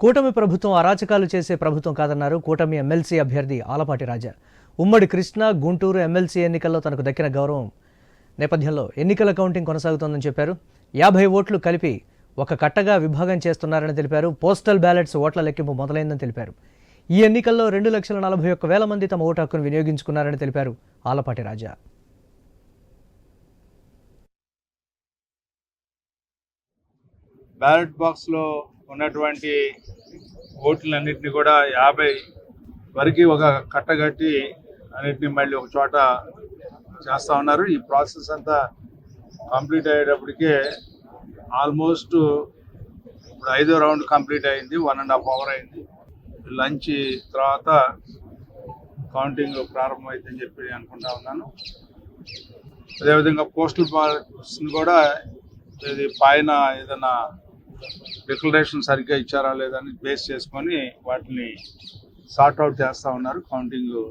కూటమి ప్రభుత్వం అరాచకాలు చేసే ప్రభుత్వం కాదన్నారు కూటమి ఎమ్మెల్సీ అభ్యర్థి ఆలపాటి రాజా ఉమ్మడి కృష్ణా గుంటూరు ఎమ్మెల్సీ ఎన్నికల్లో తనకు దక్కిన గౌరవం నేపథ్యంలో ఎన్నికల కౌంటింగ్ కొనసాగుతోందని చెప్పారు. యాభై ఓట్లు కలిపి ఒక కట్టగా విభాగం చేస్తున్నారని తెలిపారు. పోస్టల్ బ్యాలెట్స్ ఓట్ల లెక్కింపు మొదలైందని తెలిపారు. ఈ ఎన్నికల్లో రెండు లక్షల నలభై ఒక్క వేల మంది తమ ఓటు హక్కును వినియోగించుకున్నారని తెలిపారు ఆలపాటి రాజా. బ్యాలెట్ బాక్స్లో ఉన్నటువంటి ఓట్లన్నింటినీ కూడా యాభై వరకు ఒక కట్టగట్టి అన్నిటిని మళ్ళీ ఒక చోట చేస్తూ ఉన్నారు. ఈ ప్రాసెస్ అంతా కంప్లీట్ అయ్యేటప్పటికే ఆల్మోస్ట్ ఇప్పుడు ఐదో రౌండ్ కంప్లీట్ అయింది వన్ అండ్ హాఫ్ అవర్ అయింది. లంచ్ తర్వాత కౌంటింగ్ ప్రారంభమైందని చెప్పి అనుకుంటా ఉన్నాను. అదేవిధంగా పోస్టల్ బాలెట్స్ని కూడా ఇది పైన ఏదైనా డిక్లరేషన్ సరిగ్గా ఇచ్చారా లేదని బేస్ చేసుకొని వాటిని సార్ట్అవుట్ చేస్తూ ఉన్నారు కౌంటింగ్లో.